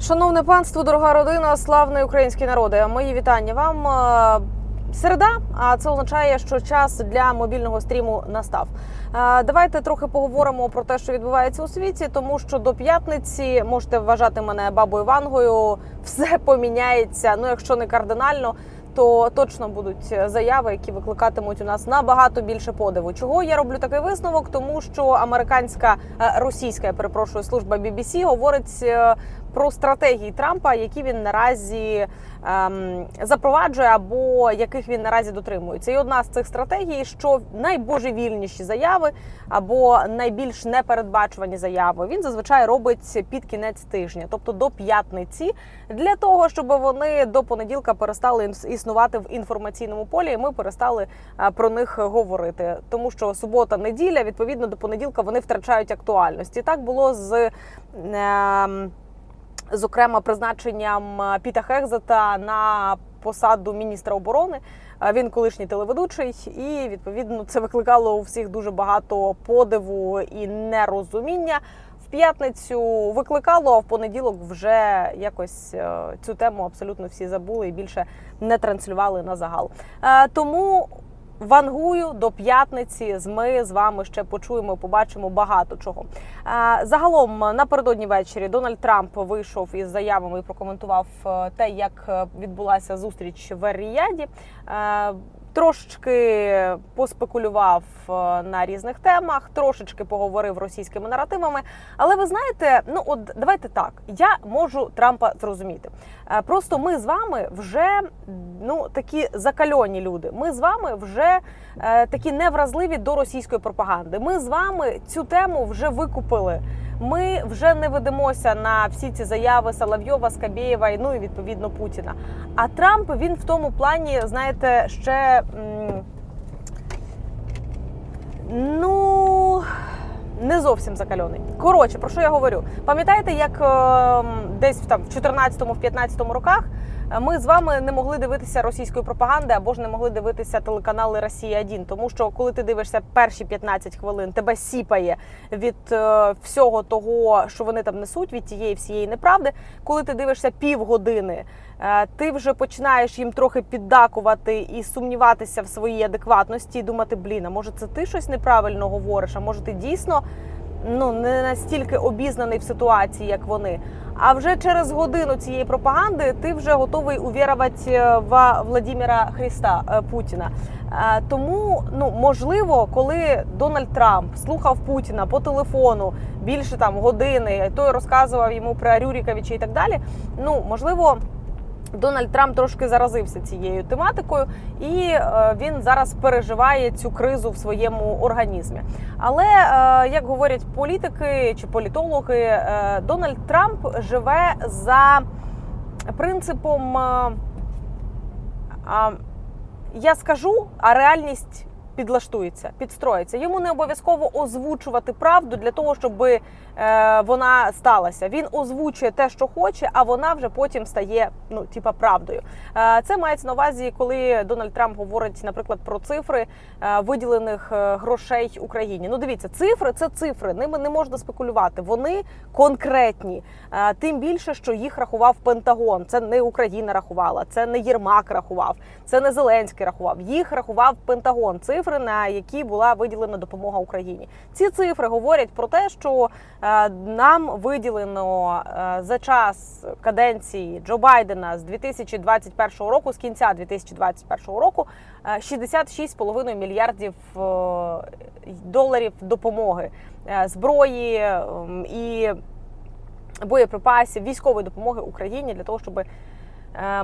Шановне панство, дорога родина, славний український народи. Мої вітання вам. Е, Середа, а це означає, що час для мобільного стріму настав. Е, Давайте трохи поговоримо про те, що відбувається у світі, тому що до п'ятниці можете вважати мене бабою Вангою. Все поміняється. Ну, якщо не кардинально, то точно будуть заяви, які викликатимуть у нас набагато більше подиву. Чого я роблю такий висновок? Тому що американська е, російська я перепрошую служба BBC говорить про стратегії Трампа, які він наразі ем, запроваджує або яких він наразі дотримується. І одна з цих стратегій, що найбожевільніші заяви або найбільш непередбачувані заяви, він зазвичай робить під кінець тижня, тобто до п'ятниці, для того, щоб вони до понеділка перестали існувати в інформаційному полі, і ми перестали е, про них говорити. Тому що субота, неділя, відповідно до понеділка, вони втрачають актуальність. І так було з. ем, зокрема призначенням е, Піта Хекзета на посаду міністра оборони. Е, Він колишній телеведучий, і відповідно це викликало у всіх дуже багато подиву і нерозуміння. В п'ятницю викликало, а в понеділок вже якось е, цю тему абсолютно всі забули і більше не транслювали на загал. Тому вангую до п'ятниці. з- Ми з вами ще почуємо, побачимо багато чого. Е, Загалом напередодні ввечері Дональд Трамп вийшов із заявами і прокоментував е, те, як е, відбулася зустріч в Ер-Ріяді. Трошечки поспекулював е, на різних темах, трошечки поговорив російськими наративами. Але ви знаєте, ну от давайте так, я можу Трампа зрозуміти. Е, Просто ми з вами вже ну такі закальоні люди. Ми з вами вже е, такі невразливі до російської пропаганди. Ми з вами цю тему вже викупили. Ми вже не ведемося на всі ці заяви Соловйова, Скабєєва і ну і відповідно Путіна. А Трамп він в тому плані, знаєте, ще ну. Не зовсім закальоний. Коротше, про що я говорю? Пам'ятаєте, як е, десь там в 14-му, в 15-му роках ми з вами не могли дивитися російської пропаганди або ж не могли дивитися телеканали Росія 1 тому що коли ти дивишся перші 15 хвилин, тебе сіпає від е, всього того, що вони там несуть, від тієї всієї неправди. Коли ти дивишся півгодини, е, ти вже починаєш їм трохи піддакувати і сумніватися в своїй адекватності, і думати, блін, а може це ти щось неправильно говориш? А може ти дійсно ну не настільки обізнаний в ситуації, як вони. А вже через годину цієї пропаганди ти вже готовий увірувати в Владимира Христа е, Путіна. Е, Тому ну можливо, коли Дональд Трамп слухав Путіна по телефону більше там години, той розказував йому про Рюріковича і так далі. Ну можливо. Дональд Трамп трошки заразився цією тематикою, і е, він зараз переживає цю кризу в своєму організмі. Але е, як говорять політики чи політологи, е, Дональд Трамп живе за принципом я скажу, а реальність підлаштується, підстроїться. Йому не обов'язково озвучувати правду для того, щоб е, вона сталася. Він озвучує те, що хоче, а вона вже потім стає ну, типа правдою. Е, це мається на увазі, коли Дональд Трамп говорить, наприклад, про цифри е, виділених е, грошей Україні. Ну, дивіться, цифри це цифри. Ними не можна спекулювати. Вони конкретні. Е, Тим більше, що їх рахував Пентагон. Це не Україна рахувала, це не Єрмак рахував, це не Зеленський рахував. Їх рахував Пентагон. Цифри, на які була виділена допомога Україні. Ці цифри говорять про те, що е, нам виділено е, за час каденції Джо Байдена з 2021 року, з кінця 2021 року, е, 66,5 мільярдів е, доларів допомоги зброї ем, і боєприпасів, військової допомоги Україні для того, щоб е,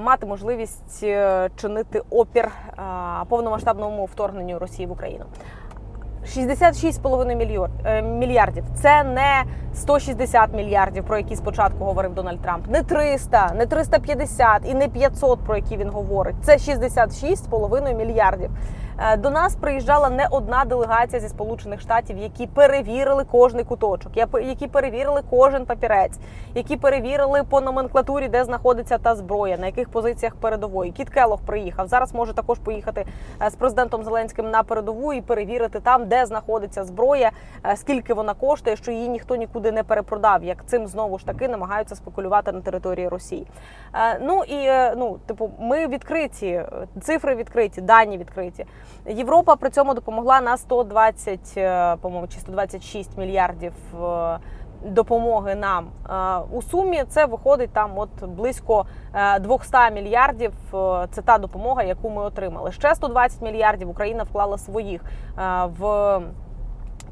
мати можливість е, чинити опір е, повномасштабному вторгненню Росії в Україну. 66,5 мільйор- е, мільярдів. Це не 160 мільярдів, про які спочатку говорив Дональд Трамп, не 300, не 350 і не 500, про які він говорить. Це 66,5 мільярдів. Е, До нас приїжджала не одна делегація зі Сполучених Штатів, які перевірили кожний куточок, які перевірили кожен папірець, які перевірили по номенклатурі, де знаходиться та зброя, на яких позиціях передової. Кіт Келох приїхав. Зараз може також поїхати е, з президентом Зеленським на передову і перевірити там, де знаходиться зброя, е, скільки вона коштує, що її ніхто нікуди не перепродав. Як цим знову ж таки намагаються спекулювати на території Росії. Ну і ну, типу, ми відкриті, цифри відкриті, дані відкриті. Європа при цьому допомогла на 120, е, по-моєму, чи 126 мільярдів. е, Допомоги нам Е, у сумі це виходить там от близько е, 200 мільярдів. Це та допомога, яку ми отримали. Ще 120 мільярдів Україна вклала своїх в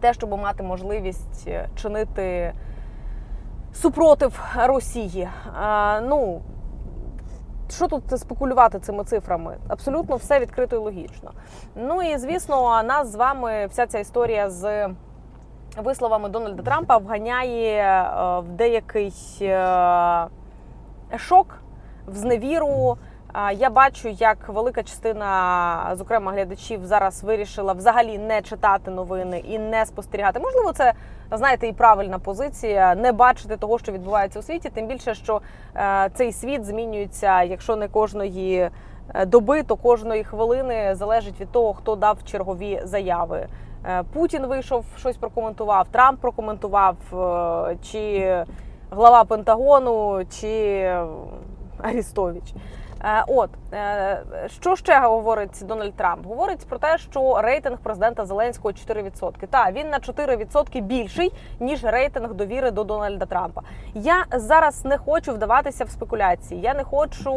те, щоб мати можливість чинити супротив Росії. Ну що тут спекулювати цими цифрами? Абсолютно все відкрито і логічно. Ну і звісно, нас з вами вся ця історія з висловами Дональда Трампа вганяє е, в деякий е, шок, в зневіру. Я бачу, як велика частина, зокрема глядачів, зараз вирішила взагалі не читати новини і не спостерігати. Можливо, це знаєте і правильна позиція не бачити того, що відбувається у світі. Тим більше, що е, цей світ змінюється, якщо не кожної е, доби, то кожної хвилини залежить від того, хто дав чергові заяви. Е, Путін вийшов, щось прокоментував, Трамп прокоментував, чи глава Пентагону, чи Арістович. Е, От е, що ще говорить Дональд Трамп? Говорить про те, що рейтинг президента Зеленського 4%. Та він на 4% більший ніж рейтинг довіри до Дональда Трампа. Я зараз не хочу вдаватися в спекуляції. Я не хочу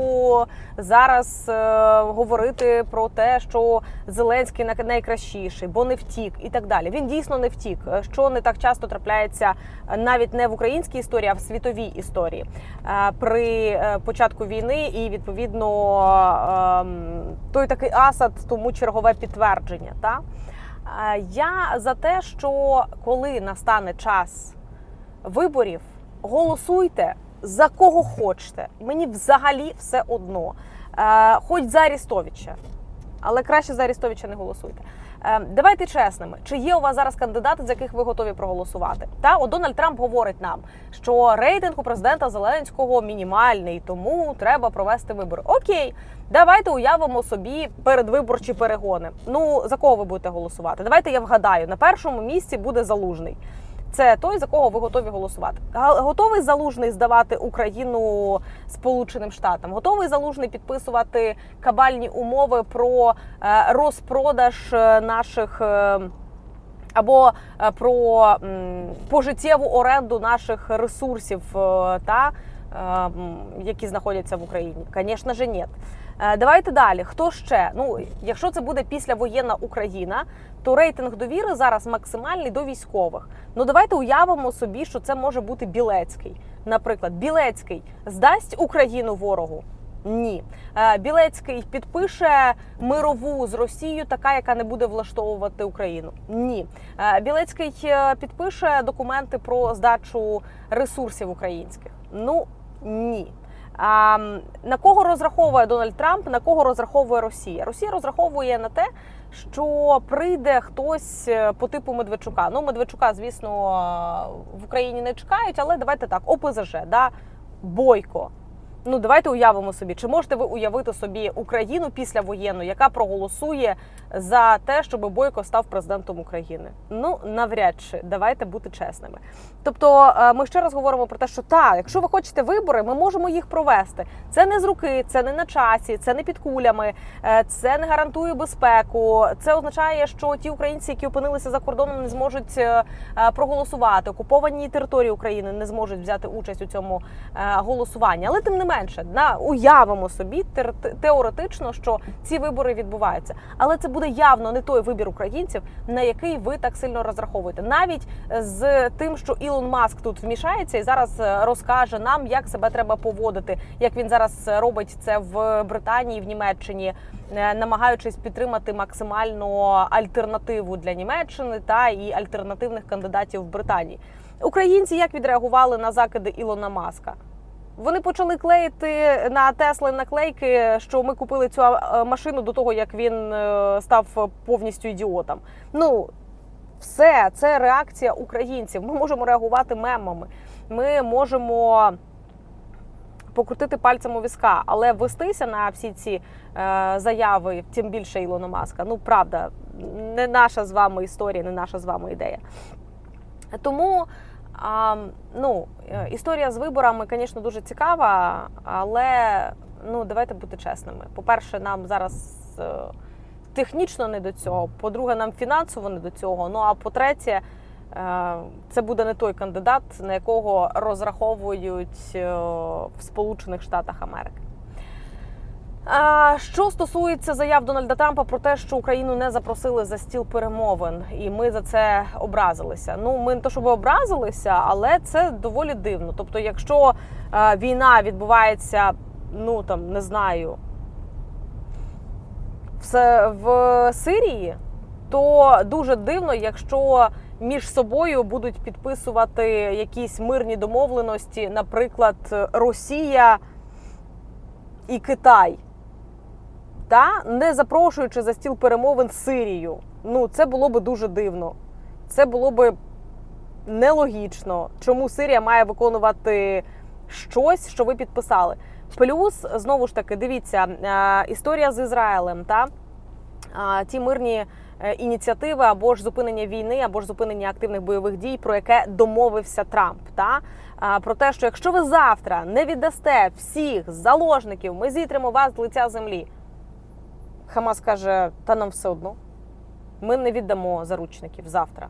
зараз е, говорити про те, що Зеленський на- найкращіший, бо не втік, і так далі. Він дійсно не втік, е, що не так часто трапляється навіть не в українській історії, а в світовій історії Е, при початку війни, і відповідно ем, той такий асад, тому чергове підтвердження. Та Е, я за те, що коли настане час виборів, голосуйте за кого хочете. Мені взагалі все одно. Е, Хоч за Арістовича, але краще за Арістовича не голосуйте. Е, Давайте чесними, чи є у вас зараз кандидати, за яких ви готові проголосувати? Та от Дональд Трамп говорить нам, що рейтинг у президента Зеленського мінімальний, тому треба провести вибори. Окей, давайте уявимо собі передвиборчі перегони. Ну за кого ви будете голосувати? Давайте я вгадаю. На першому місці буде залужний. Це той, за кого ви готові голосувати. Готовий залужний здавати Україну Сполученим Штатам, готовий залужний підписувати кабальні умови про е, розпродаж е, наших. е, Або про пожиттєву оренду наших ресурсів, та які знаходяться в Україні, звісно ж, ні. Е, Давайте далі. Хто ще? Ну, якщо це буде післявоєнна Україна, то рейтинг довіри зараз максимальний до військових. Ну давайте уявимо собі, що це може бути Білецький. Наприклад, Білецький здасть Україну ворогу. Ні, Е, Білецький підпише мирову з Росією, така, яка не буде влаштовувати Україну. Ні, Е, Білецький підпише документи про здачу ресурсів українських. Ну ні. А, на кого розраховує Дональд Трамп? На кого розраховує Росія? Росія розраховує на те, що прийде хтось е, по типу Медведчука. Ну, Медведчука, звісно, е, в Україні не чекають, але давайте так: ОПЗЖ, да? Бойко. Ну, давайте уявимо собі, чи можете ви уявити собі Україну післявоєнну, яка проголосує за те, щоб Бойко став президентом України? Ну навряд чи давайте бути чесними. Тобто, е, ми ще раз говоримо про те, що так, якщо ви хочете вибори, ми можемо їх провести. Це не з руки, це не на часі, це не під кулями, е, це не гарантує безпеку. Це означає, що ті українці, які опинилися за кордоном, не зможуть е, проголосувати. Окуповані території України не зможуть взяти участь у цьому голосуванні. Але тим не менше, на уявимо собі теоретично, що ці вибори відбуваються. Але це буде явно не той вибір українців, на який ви так сильно розраховуєте. Навіть з тим, що Ілон Маск тут вмішається і зараз е, розкаже нам, як себе треба поводити, як він зараз робить це в Британії, в Німеччині, е, намагаючись підтримати максимально альтернативу для Німеччини та і альтернативних кандидатів в Британії. Українці як відреагували на закиди Ілона Маска? Вони почали клеїти на Тесли наклейки, що ми купили цю машину до того, як він е, став повністю ідіотом. Ну, все, це реакція українців. Ми можемо реагувати мемами. Ми можемо покрутити пальцем у візка, але вестися на всі ці е, заяви, тим більше Ілона Маска. Ну, правда, не наша з вами історія, не наша з вами ідея. Тому а, ну, е, історія з виборами, звісно, дуже цікава, але ну, давайте бути чесними. По-перше, нам зараз е, технічно не до цього. По-друге, нам фінансово не до цього. Ну а по-третє, е, це буде не той кандидат, на якого розраховують в Сполучених Штатах Америки. Що стосується заяв Дональда Трампа про те, що Україну не запросили за стіл перемовин, і ми за це образилися. Ну, ми не то, щоб образилися, але це доволі дивно. Тобто, якщо е, війна відбувається, ну там не знаю, в, в Сирії, то дуже дивно, якщо між собою будуть підписувати якісь мирні домовленості, наприклад, Росія і Китай та не запрошуючи за стіл перемовин Сирію. Ну це було би дуже дивно. Це було би нелогічно. Чому Сирія має виконувати щось, що ви підписали? Плюс знову ж таки, дивіться, е, історія з Ізраїлем та е, ті мирні е, ініціативи або ж зупинення війни, або ж зупинення активних бойових дій, про яке домовився Трамп. Та про те, що якщо ви завтра не віддасте всіх заложників, ми зітримо вас з лиця землі. Хамас каже: та нам все одно. Ми не віддамо заручників завтра.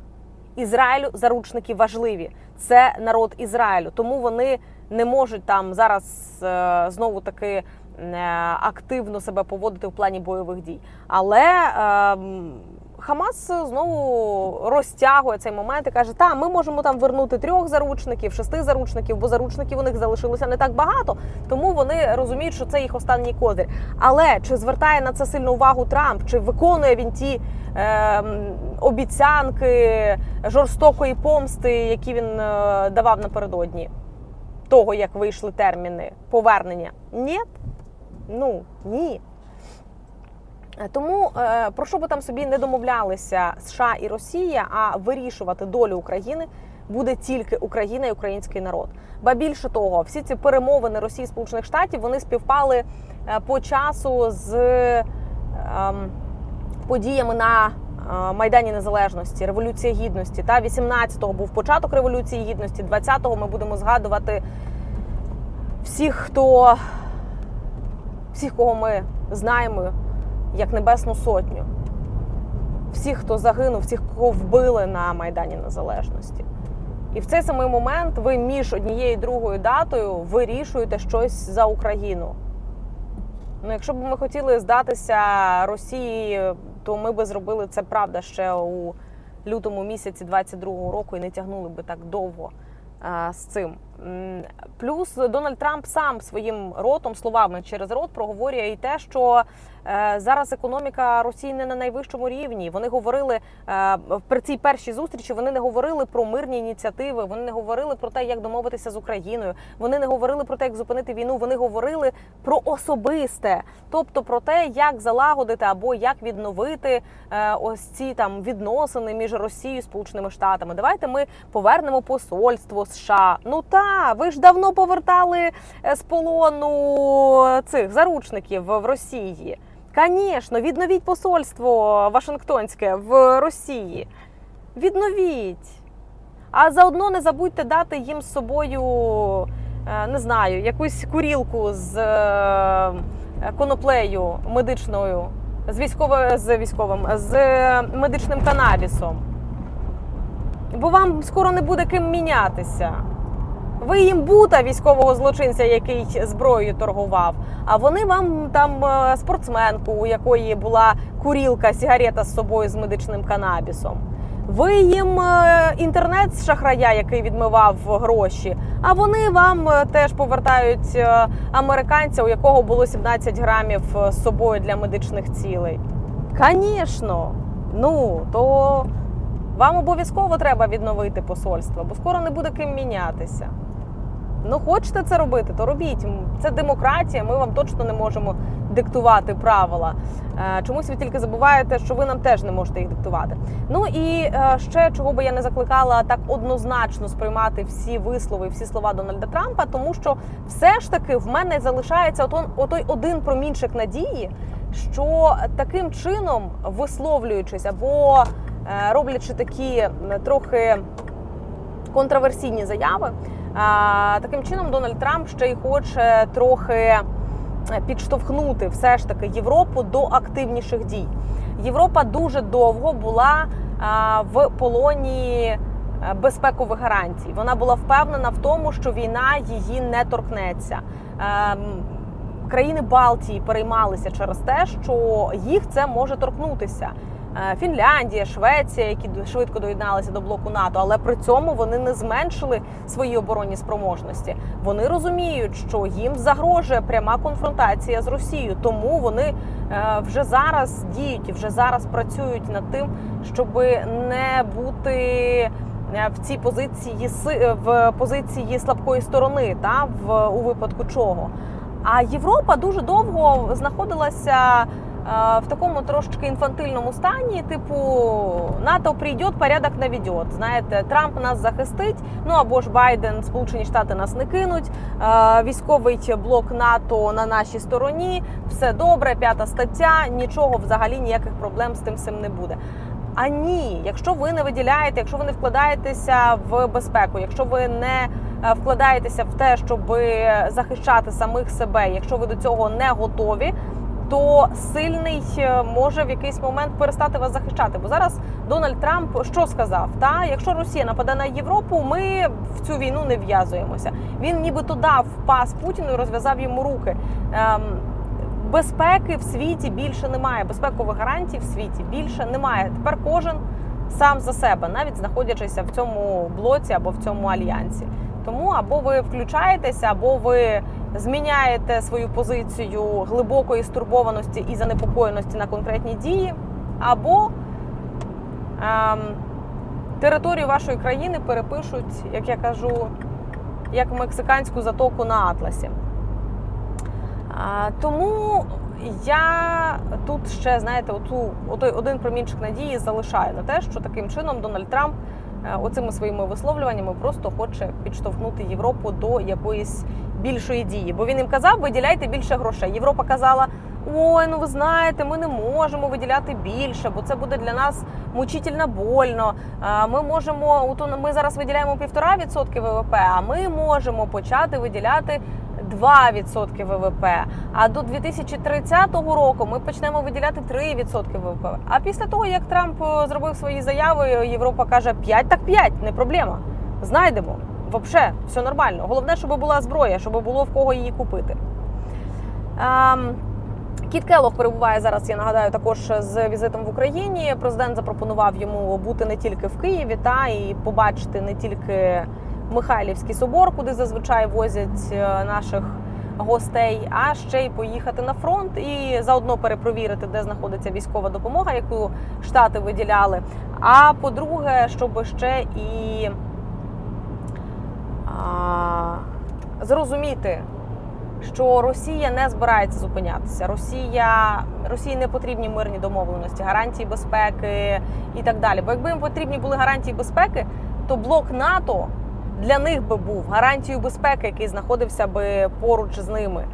Ізраїлю заручники важливі. Це народ Ізраїлю, тому вони не можуть там зараз е, знову таки е, активно себе поводити в плані бойових дій. Але е, Хамас знову розтягує цей момент і каже: Та ми можемо там вернути трьох заручників, шести заручників, бо заручників у них залишилося не так багато, тому вони розуміють, що це їх останній козир. Але чи звертає на це сильну увагу Трамп? Чи виконує він ті е, обіцянки жорстокої помсти, які він е, давав напередодні того, як вийшли терміни повернення? Ні? Ну ні. Тому е, про що би там собі не домовлялися США і Росія, а вирішувати долю України буде тільки Україна і український народ. Ба більше того, всі ці перемовини Росії Сполучених Штатів вони співпали е, по часу з е, подіями на е, Майдані Незалежності, Революція Гідності. Та 18-го був початок Революції Гідності, 20-го ми будемо згадувати всіх, хто всіх, кого ми знаємо як Небесну Сотню. Всіх, хто загинув, всіх, кого вбили на Майдані Незалежності. І в цей самий момент ви між однією і другою датою вирішуєте щось за Україну. Ну, якщо б ми хотіли здатися Росії, то ми би зробили це правда ще у лютому місяці 22-го року і не тягнули би так довго а, з цим. Плюс Дональд Трамп сам своїм ротом, словами через рот, проговорює і те, що е, зараз економіка Росії не на найвищому рівні. Вони говорили е, при цій першій зустрічі. Вони не говорили про мирні ініціативи. Вони не говорили про те, як домовитися з Україною. Вони не говорили про те, як зупинити війну. Вони говорили про особисте, тобто про те, як залагодити або як відновити е, ось ці там відносини між Росією і Сполученими Штатами. Давайте ми повернемо посольство США. Ну та ви ж давно повертали з полону цих заручників в Росії. Звісно, відновіть посольство Вашингтонське в Росії. Відновіть. А заодно не забудьте дати їм з собою, не знаю, якусь курілку з коноплею медичною, з військовим, з військовим, з медичним канабісом. Бо вам скоро не буде ким мінятися. Ви їм бута військового злочинця, який зброєю торгував. А вони вам там е, спортсменку, у якої була курілка, сігарета з собою з медичним канабісом. Ви їм е, інтернет з шахрая, який відмивав гроші. А вони вам е, теж повертають американця, у якого було 17 грамів з собою для медичних цілей. Звісно, ну то вам обов'язково треба відновити посольство, бо скоро не буде ким мінятися. Ну, хочете це робити, то робіть. Це демократія. Ми вам точно не можемо диктувати правила. Е, Чомусь ви тільки забуваєте, що ви нам теж не можете їх диктувати. Ну і е, ще чого би я не закликала так однозначно сприймати всі вислови, всі слова Дональда Трампа, тому що все ж таки в мене залишається отой один промінчик надії, що таким чином висловлюючись або е, роблячи такі трохи контроверсійні заяви. Таким чином Дональд Трамп ще й хоче трохи е, підштовхнути все ж таки Європу до активніших дій. Європа дуже довго була в полоні е, безпекових гарантій. Вона була впевнена в тому, що війна її не торкнеться. Ем, Країни Балтії переймалися через те, що їх це може торкнутися. Е, Фінляндія, Швеція, які швидко доєдналися до блоку НАТО, але при цьому вони не зменшили свої оборонні спроможності. Вони розуміють, що їм загрожує пряма конфронтація з Росією, тому вони е, вже зараз діють і вже зараз працюють над тим, щоб не бути е, в цій позиції в позиції слабкої сторони, та в у випадку чого. А Європа дуже довго знаходилася в такому трошечки інфантильному стані, типу НАТО прийде, порядок наведет. Знаєте, Трамп нас захистить. Ну або ж Байден, Сполучені Штати нас не кинуть. Військовий блок НАТО на нашій стороні. Все добре, п'ята стаття. Нічого взагалі ніяких проблем з тим всім не буде. А ні, якщо ви не виділяєте, якщо ви не вкладаєтеся в безпеку, якщо ви не е, вкладаєтеся в те, щоб захищати самих себе, якщо ви до цього не готові, то сильний е, може в якийсь момент перестати вас захищати. Бо зараз Дональд Трамп що сказав? Та якщо Росія нападе на Європу, ми в цю війну не в'язуємося. Він нібито дав пас Путіну і розв'язав йому руки. Ем, безпеки в світі більше немає. Безпекових гарантій в світі більше немає. Тепер кожен сам за себе, навіть знаходячися в цьому блоці або в цьому альянсі. Тому або ви включаєтеся, або ви зміняєте свою позицію глибокої стурбованості і занепокоєності на конкретні дії, або ем, територію вашої країни перепишуть, як я кажу, як мексиканську затоку на Атласі. А, тому я тут ще, знаєте, оту, отой один промінчик надії залишаю на те, що таким чином Дональд Трамп е, оцими своїми висловлюваннями просто хоче підштовхнути Європу до якоїсь більшої дії. Бо він їм казав, виділяйте більше грошей. Європа казала. Ой, ну ви знаєте, ми не можемо виділяти більше, бо це буде для нас мучительно больно. Ми можемо, ми зараз виділяємо півтора відсотки ВВП, а ми можемо почати виділяти 2% ВВП. А до 2030 року ми почнемо виділяти 3% ВВП. А після того, як Трамп е, зробив свої заяви, Європа каже 5 так 5, не проблема. Знайдемо. Вообще, все нормально. Головне, щоб була зброя, щоб було в кого її купити. Ем, Кіт Келох перебуває зараз. Я нагадаю також з візитом в Україні. Президент запропонував йому бути не тільки в Києві, та і побачити не тільки Михайлівський собор, куди зазвичай возять е, наших гостей, а ще й поїхати на фронт і заодно перепровірити, де знаходиться військова допомога, яку штати виділяли. А по-друге, щоб ще і зрозуміти, що Росія не збирається зупинятися. Росія Росії не потрібні мирні домовленості, гарантії безпеки і так далі. Бо якби їм потрібні були гарантії безпеки, то блок НАТО для них би був гарантією безпеки, який знаходився би поруч з ними.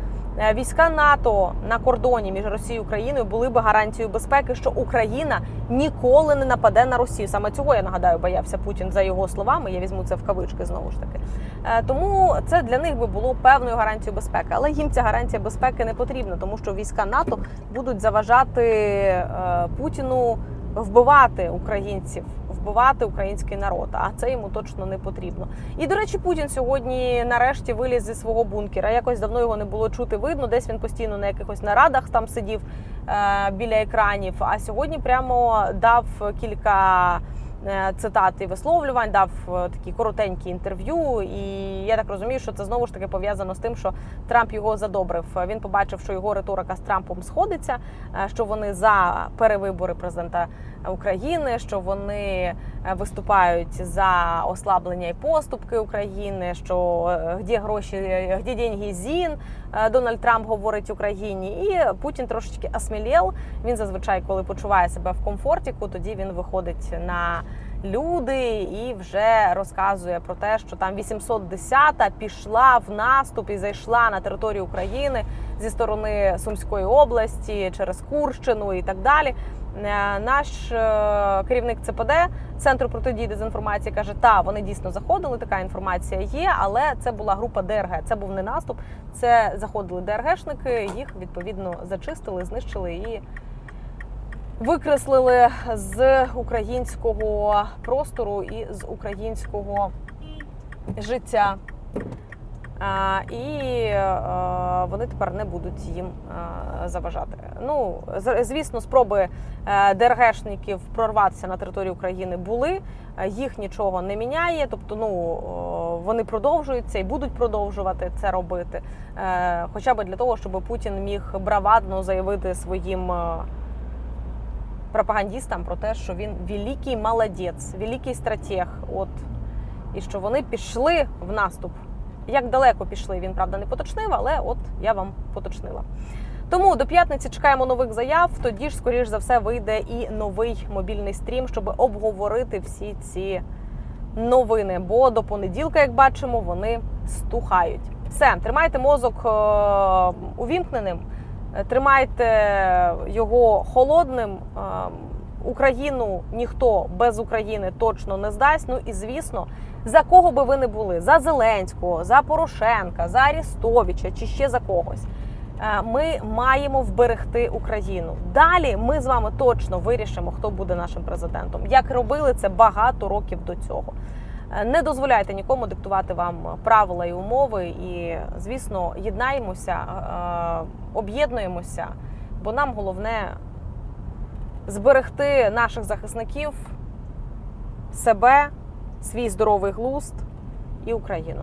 Е, Війська НАТО на кордоні між Росією і Україною були би гарантією безпеки, що Україна ніколи не нападе на Росію. Саме цього я нагадаю, боявся Путін за його словами. Я візьму це в кавички знову ж таки. Е, Тому це для них би було певною гарантією безпеки, але їм ця гарантія безпеки не потрібна, тому що війська НАТО будуть заважати е, Путіну вбивати українців, вбивати український народ. А це йому точно не потрібно. І до речі, Путін сьогодні нарешті виліз зі свого бункера. Якось давно його не було чути. Видно, десь він постійно на якихось нарадах там сидів е, біля екранів. А сьогодні прямо дав кілька. е, Цитат і висловлювань дав е, такі коротенькі інтерв'ю, і я так розумію, що це знову ж таки пов'язано з тим, що Трамп його задобрив. Він побачив, що його риторика з Трампом сходиться, е, що вони за перевибори президента України, що вони е, виступають за ослаблення і поступки України. Що е, де гроші, де деньги зін е, Дональд Трамп говорить Україні, і Путін трошечки осмілєв. Він зазвичай, коли почуває себе в комфортіку, тоді він виходить на люди і вже розказує про те, що там 810-та пішла в наступ і зайшла на територію України зі сторони Сумської області через Курщину і так далі. Е, Наш е, керівник ЦПД центру протидії дезінформації каже: та вони дійсно заходили. Така інформація є, але це була група ДРГ. Це був не наступ. Це заходили ДРГшники. Їх відповідно зачистили, знищили і викреслили з українського простору і з українського життя. І е, вони тепер не будуть їм е, заважати. Ну, звісно, спроби е, ДРГшників прорватися на територію України були. Їх нічого не міняє. Тобто, ну вони продовжуються і будуть продовжувати це робити. Хоча б для того, щоб Путін міг бравадно заявити своїм. пропагандістам про те, що він великий молодець, великий стратег. От і що вони пішли в наступ. Як далеко пішли, він правда не поточнив, але от я вам поточнила. Тому до п'ятниці чекаємо нових заяв. Тоді ж, скоріш за все, вийде і новий мобільний стрім, щоб обговорити всі ці новини. Бо до понеділка, як бачимо, вони стухають. Все, тримайте мозок е, увімкненим, е, тримайте його холодним. Е, Україну ніхто без України точно не здасть. Ну і звісно, за кого би ви не були: за Зеленського, за Порошенка, за Арістовича чи ще за когось. Е, Ми маємо вберегти Україну. Далі ми з вами точно вирішимо, хто буде нашим президентом. Як робили це багато років до цього. Е, Не дозволяйте нікому диктувати вам правила і умови. І, звісно, єднаємося, е, об'єднуємося, бо нам головне зберегти наших захисників, себе, свій здоровий глузд і Україну.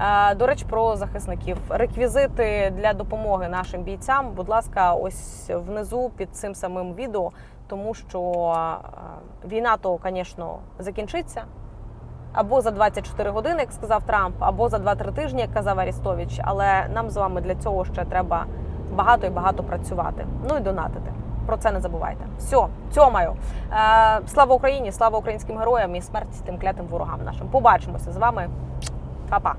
Е, До речі, про захисників. Реквізити для допомоги нашим бійцям, будь ласка, ось внизу під цим самим відео, тому що е, війна то, звісно, закінчиться. Або за 24 години, як сказав Трамп, або за 2-3 тижні, як казав Арістович. Але нам з вами для цього ще треба багато і багато працювати. Ну і донатити. Про це не забувайте. Все, цьомаю. Е, слава Україні, слава українським героям і смерть тим клятим ворогам нашим. Побачимося з вами. Па-па.